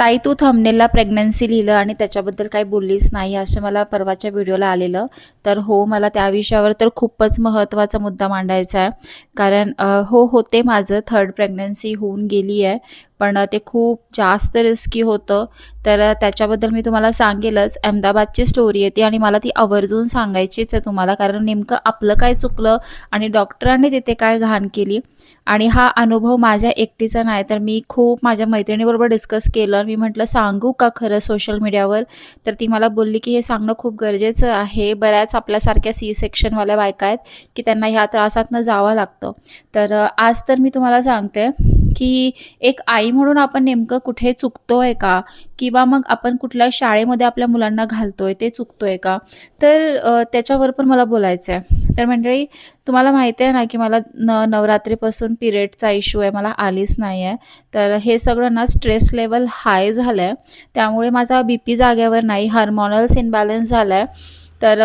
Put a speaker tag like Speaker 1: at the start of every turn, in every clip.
Speaker 1: ताई तू थंबनेलला प्रेग्नन्सी लिहिलं आणि त्याच्याबद्दल काही बोललीच नाही असं मला परवाच्या व्हिडिओला आलेलं. तर हो मला त्या विषयावर तर खूपच महत्त्वाचा मुद्दा मांडायचा आहे. कारण हो होते माझं थर्ड प्रेग्नन्सी होऊन गेली आहे पण ते खूप जास्त रिस्की होतं. तर त्याच्याबद्दल मी तुम्हाला सांगेलच. अहमदाबादची स्टोरी आहे ती आणि मला ती आवर्जून सांगायचीच आहे तुम्हाला. कारण नेमकं आपलं काय चुकलं आणि डॉक्टरांनी तिथे काय घाण केली आणि हा अनुभव माझ्या एकटीचा नाही. तर मी खूप माझ्या मैत्रिणीबरोबर डिस्कस केलं. मी म्हटलं सांगू का खरं सोशल मीडियावर तर ती मला बोलली की हे सांगणं खूप गरजेचं आहे. बऱ्याच आपल्यासारख्या सी सेक्शनवाल्या बायका आहेत की त्यांना ह्या त्रासातनं जावं लागतं. तर आज तर मी तुम्हाला सांगते की एक आई म्हणून आपण नेमकं कुठे चुकतोय का? किंवा मग आपण कुठल्या शाळेमध्ये आपल्या मुलांना घालतोय ते चुकतोय का? तर त्याच्यावर पण मला बोलायचं आहे तर मंडळी तुम्हाला माहिती आहे ना की मला न नवरात्रीपासून पिरियडचा इश्यू आहे मला आलीच नाही आहे तर हे सगळं ना स्ट्रेस लेवल हाय झालं आहे त्यामुळे माझा बी पी जाग्यावर नाही हार्मोनल्स इनबॅलन्स झाला आहे तर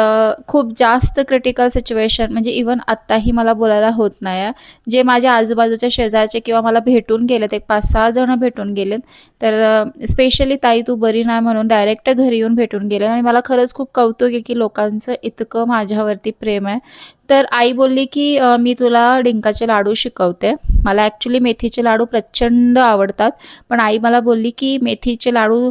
Speaker 1: खूप जास्त क्रिटिकल सिच्युएशन म्हणजे इवन आत्ताही मला बोलायला होत नाही आहे. जे माझ्या आजूबाजूच्या शेजारचे किंवा मला भेटून गेलेत एक पाच सहा जणं भेटून गेलेत. तर स्पेशली ताई तू बरी नाही म्हणून डायरेक्ट घरी येऊन भेटून गेले आणि मला खरंच खूप कौतुक आहे की लोकांचं इतकं माझ्यावरती प्रेम आहे. तर आई बोलली की मी तुला डिंकाचे लाडू शिकवते. मला ॲक्च्युली मेथीचे लाडू प्रचंड आवडतात. पण आई मला बोलली की मेथीचे लाडू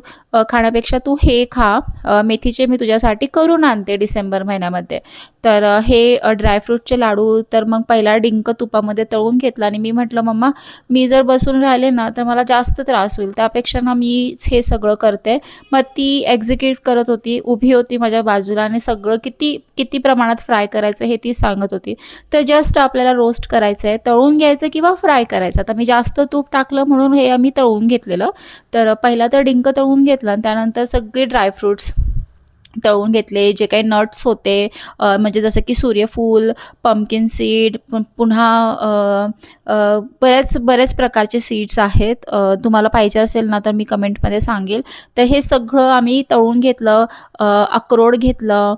Speaker 1: खाण्यापेक्षा तू हे खा. मेथीचे मी तुझ्यासाठी करून आणते डिसेंबर महिन्यामध्ये. तर हे ड्रायफ्रूटचे लाडू तर मग पहिला डिंक तुपामध्ये तळून घेतला आणि मी म्हटलं मम्मा मी जर बसून राहिले ना तर मला जास्त त्रास होईल. त्यापेक्षा ना मीच हे सगळं करते. मग ती एक्झिक्यूट करत होती उभी होती माझ्या बाजूला आणि सगळं किती किती प्रमाणात फ्राय करायचं हे ती सांगत होती. तर जस्ट आपल्याला रोस्ट करायचं आहे तळून घ्यायचं किंवा फ्राय करायचं. आता मी जास्त तूप टाकलं म्हणून हे आम्ही तळून घेतलेलं. तर पहिला तर डिंक तळून घेतला आणि त्यानंतर सगळे ड्रायफ्रूट्स तळून घेतले जे काही नट्स होते म्हणजे जसं की सूर्यफूल पम्पकिन सीड पुन्हा बऱ्याच बऱ्याच प्रकारचे सीड्स आहेत. तुम्हाला पाहिजे असेल ना तर मी कमेंटमध्ये सांगेल. तर हे सगळं आम्ही तळून घेतलं अक्रोड घेतलं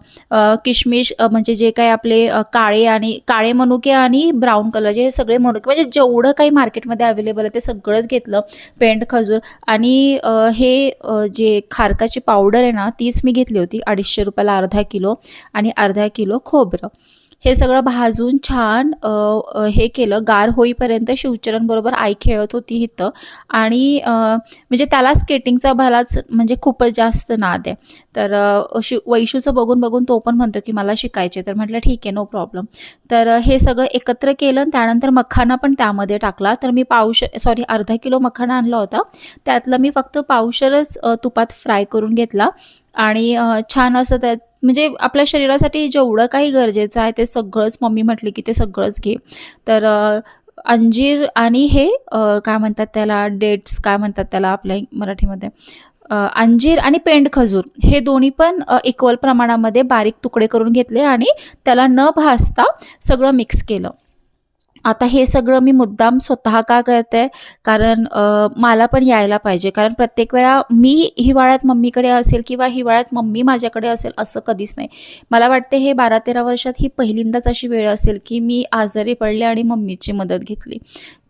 Speaker 1: किशमिश म्हणजे जे काही आपले काळे आणि काळे मनुके आणि ब्राऊन कलरचे हे सगळे मनुके म्हणजे जेवढं काही मार्केटमध्ये अवेलेबल आहे ते सगळंच घेतलं पेंट खजूर. आणि हे जे खारकाची पावडर आहे ना तीच मी घेतली होती. अडीचशे रुपयाला अर्धा किलो आणि अर्धा किलो खोबरं. हे सगळं भाजून छान हे केलं. गार होईपर्यंत शिवचरणबरोबर आई खेळत होती इथं. आणि म्हणजे त्याला स्केटिंगचा भलाच म्हणजे खूपच जास्त नाद आहे. तर शिव वैशूचं बघून बघून तो पण म्हणतो की मला शिकायचे तर म्हटलं ठीक आहे नो प्रॉब्लेम तर हे सगळं एकत्र केलं आणि त्यानंतर मखाना पण त्यामध्ये टाकला. तर मी पावश सॉरी अर्धा किलो मखाना आणला होता. त्यातलं मी फक्त पावशरच तुपात फ्राय करून घेतला. आणि छान असं त्यात म्हणजे आपल्या शरीरासाठी जेवढं काही गरजेचं आहे ते सगळंच मम्मी म्हटली की ते सगळंच घे. तर अंजीर आणि हे काय म्हणतात त्याला डेट्स काय म्हणतात त्याला आपल्या मराठीमध्ये अंजीर आणि पेंड खजूर हे दोन्ही पण इक्वल प्रमाणामध्ये बारीक तुकडे करून घेतले आणि त्याला न भासता सगळं मिक्स केलं. आता हे सगळं मी मुद्दाम स्वतः का करते? कारण मला पण यायला पाहिजे. कारण प्रत्येक वेळा मी हिवाळ्यात मम्मीकडे असेल किंवा हिवाळ्यात मम्मी माझ्याकडे असेल असं कधीच नाही. मला वाटते हे बारा तेरा वर्षात ही पहिल्यांदाच अशी वेळ असेल की मी आजारी पडले आणि मम्मीची मदत घेतली.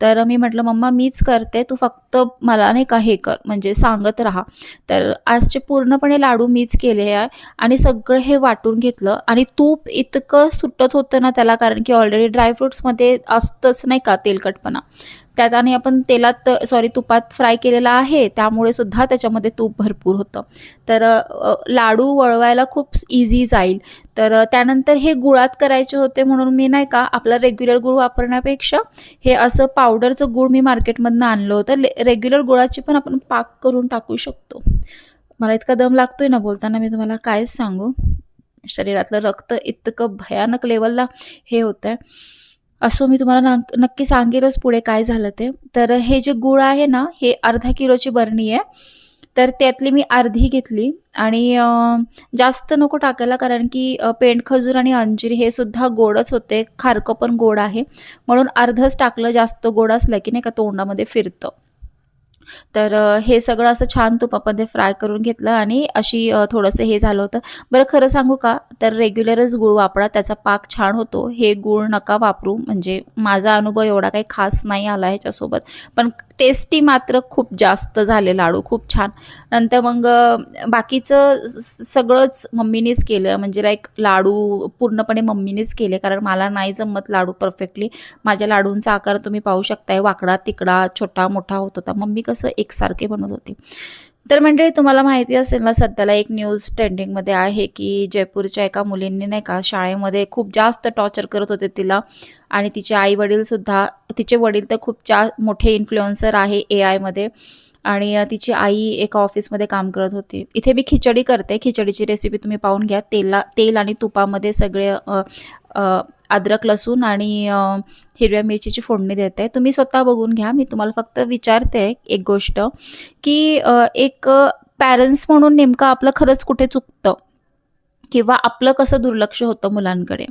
Speaker 1: तर मी म्हटलं मम्मा मीच करते. तू फक्त मला नाही का हे कर. म्हणजे सांगत राहा. तर आजचे पूर्णपणे लाडू मीच केले आहे आणि सगळं हे वाटून घेतलं. आणि तूप इतकं सुटत होतं ना त्याला कारण की ऑलरेडी ड्रायफ्रुट्समध्ये जास्तच नाही का तेलकटपणा. त्यात आणि आपण तेलात सॉरी तुपात फ्राय केलेला आहे त्यामुळे सुद्धा त्याच्यामध्ये तूप भरपूर होतं. तर लाडू वळवायला खूप इझी जाईल. तर त्यानंतर हे गुळात करायचे होते म्हणून मी नाही का आपला रेग्युलर गुळ वापरण्यापेक्षा हे असं पावडरचं गुळ मी मार्केटमधनं आणलं होतं. रेग्युलर गुळाची पण आपण पाक करून टाकू शकतो. मला इतका दम लागतोय ना बोलताना मी तुम्हाला काय सांगू? शरीरातलं रक्त इतकं भयानक लेवलला हे होतं आहे असो मी तुम्हाला नक्की सांगेलच पुढे काय झालं ते. तर हे जे गुळ आहे ना हे अर्धा किलोची बरणी आहे. तर त्यातली मी अर्धी घेतली. आणि जास्त नको टाकायला कारण की पेंट पेंड खजूर आणि अंजीर हे सुद्धा गोडच होते. खारकं पण गोड आहे. म्हणून अर्धच टाकलं जास्त गोड असलं की नाही का तोंडामध्ये फिरतं. तर हे सगळं असं छान तुपामध्ये फ्राय करून घेतलं आणि अशी थोडंसं हे झालं होतं. बरं खरं सांगू का? तर रेग्युलरच गूळ वापरा त्याचा पाक छान होतो. हे गूळ नका वापरू म्हणजे माझा अनुभव एवढा काही खास नाही आला ह्याच्यासोबत. पण टेस्टी मात्र खूप जास्त झाले लाडू खूप छान. नंतर मग बाकीचं सगळंच मम्मीनेच केलं. म्हणजे लाईक लाडू पूर्णपणे मम्मीनेच केले कारण मला नाही जमत लाडू परफेक्टली माझ्या लाडूंचा आकार तुम्ही पाहू शकताय वाकडा तिकडा छोटा मोठा होत होता. मम्मी कसं एकसारखे बनवत होती. तर मंडळी तुम्हाला माहिती असेल ना सध्याला एक न्यूज ट्रेंडिंगमध्ये आहे की जयपूरच्या एका मुलींनी नाही का शाळेमध्ये खूप जास्त टॉर्चर करत होते तिला. आणि तिचे आई वडीलसुद्धा तिचे वडील तर खूप जा मोठे इन्फ्लुएन्सर आहे ए आयमध्ये आणि तिची आई एका ऑफिसमध्ये काम करत होती. इथे मी खिचडी करते. खिचडीची रेसिपी तुम्ही पाहून घ्या. तेला तेल आणि तुपामध्ये सगळे अद्रक लसूण आणि हिरव्या मिरचीची फोडणी देते. तुम्ही स्वतः बघून घ्या. मी तुम्हाला फक्त विचारते एक गोष्ट की एक पॅरेंट्स म्हणून नेमकं आपलं खरंच कुठे चुकतं? किंवा आपलं कसं दुर्लक्ष होतं मुलांकडे?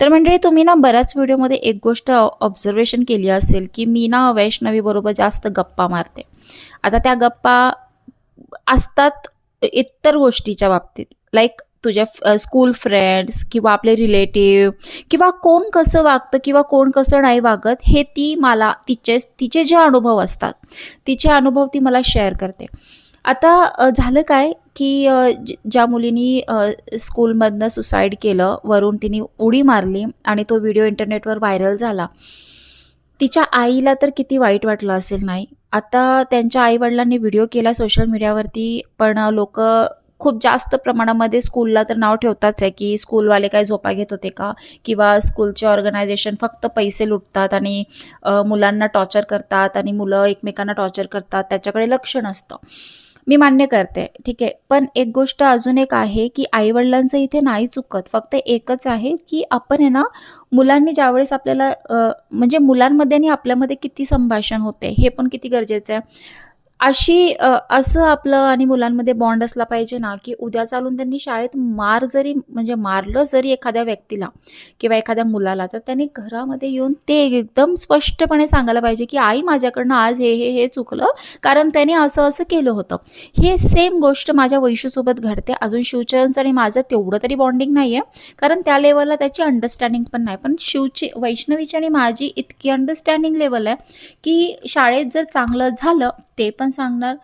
Speaker 1: तर म्हणजे तुम्ही ना बऱ्याच व्हिडिओमध्ये एक गोष्ट ऑब्झर्वेशन केली असेल की मी ना वैष्णवीबरोबर जास्त गप्पा मारते. आता त्या गप्पा असतात इतर गोष्टीच्या बाबतीत. लाईक तुझ्या स्कूल फ्रेंड्स किंवा आपले रिलेटिव्ह किंवा कोण कसं वागतं किंवा कोण कसं नाही वागत हे ती मला तिचे तिचे जे अनुभव असतात तिचे अनुभव ती मला शेअर करते. आता झालं काय की ज- ज्या मुलीनी स्कूलमधनं सुसाईड केलं वरून तिने उडी मारली आणि तो व्हिडिओ इंटरनेटवर व्हायरल झाला. तिच्या आईला तर किती वाईट वाटलं असेल नाही? आता त्यांच्या आईवडिलांनी व्हिडिओ केला सोशल मीडियावरती पण लोक खूप जास्त प्रमाणामध्ये स्कूलला तर नाव ठेवताच आहे की स्कूलवाले काय झोपा घेत होते का? किंवा स्कूलचे ऑर्गनायझेशन फक्त पैसे लुटतात आणि मुलांना टॉर्चर करतात आणि मुलं एकमेकांना टॉर्चर करतात त्याच्याकडे लक्ष नसतं. मी मान्य करते ठीक आहे. पण एक गोष्ट अजून एक आहे की आईवडिलांचं इथे नाही चुकत. फक्त एकच आहे की आपण आहे ना मुलांनी ज्यावेळेस आपल्याला म्हणजे मुलांमध्ये आणि आपल्यामध्ये किती संभाषण होते हे पण किती गरजेचं आहे. अशी अ, असं आपलं आणि मुलांमध्ये बॉन्ड असला पाहिजे ना की उद्या चालून त्यांनी शाळेत मार जरी म्हणजे मारलं जरी एखाद्या व्यक्तीला किंवा एखाद्या मुलाला तर त्यांनी घरामध्ये येऊन ते एकदम स्पष्टपणे सांगायला पाहिजे की आई माझ्याकडनं आज हे हे हे चुकलं. कारण त्याने असं असं केलं होतं. हे सेम गोष्ट माझ्या वैशूसोबत घडते. अजून शिवचरणचं आणि माझं तेवढं तरी बॉन्डिंग नाही आहे कारण त्या लेवलला त्याची अंडरस्टँडिंग पण नाही. पण शिवची वैष्णवीची आणि माझी इतकी अंडरस्टँडिंग लेवल आहे की शाळेत जर चांगलं झालं ते पण सांगणार?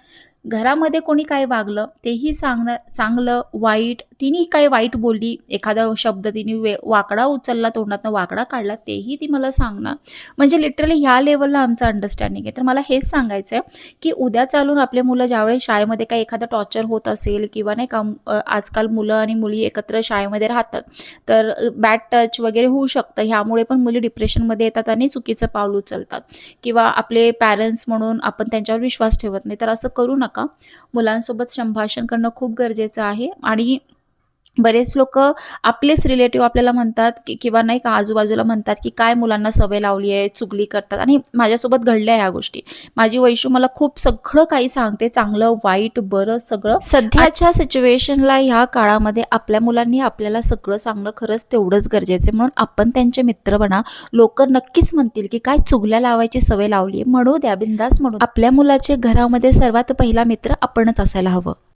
Speaker 1: घरामध्ये कोणी काय वागलं तेही सांगणं चांगलं वाईट तिने काय वाईट बोलली एखादा शब्द तिने वे वाकडा उचलला तोंडातनं वाकडा काढला तेही ती मला सांगणार. म्हणजे लिटरली ह्या लेवलला आमचं अंडरस्टँडिंग आहे. तर मला हेच सांगायचं आहे की उद्या चालून आपले मुलं ज्यावेळेस शाळेमध्ये काही एखादं टॉर्चर होत असेल किंवा नाही का आजकाल मुलं आणि मुली एकत्र शाळेमध्ये राहतात तर बॅड टच वगैरे होऊ शकतं. ह्यामुळे पण मुली डिप्रेशनमध्ये येतात आणि चुकीचं पाऊल उचलतात. किंवा आपले पॅरेंट्स म्हणून आपण त्यांच्यावर विश्वास ठेवत नाही. तर असं करू नका. मुलांसोबत संभाषण करणं खूप गरजेचं आहे आणि बरेच लोक आपलेच रिलेटिव्ह आपल्याला म्हणतात की किंवा नाही का आजूबाजूला म्हणतात की काय मुलांना सवय लावली आहे चुगली करतात. आणि माझ्यासोबत घडल्या ह्या गोष्टी. माझी वैशू मला खूप सगळं काही सांगते चांगलं वाईट बरं सगळं. सध्याच्या सिच्युएशनला ह्या काळामध्ये आपल्या मुलांनी आपल्याला सगळं सांगणं खरंच तेवढंच गरजेचं आहे. म्हणून आपण त्यांचे मित्र बना लोक नक्कीच म्हणतील की काय चुगल्या लावायची सवय लावली म्हणू द्या बिंदास म्हणून आपल्या मुलाचे घरामध्ये सर्वात पहिला मित्र आपणच असायला हवं.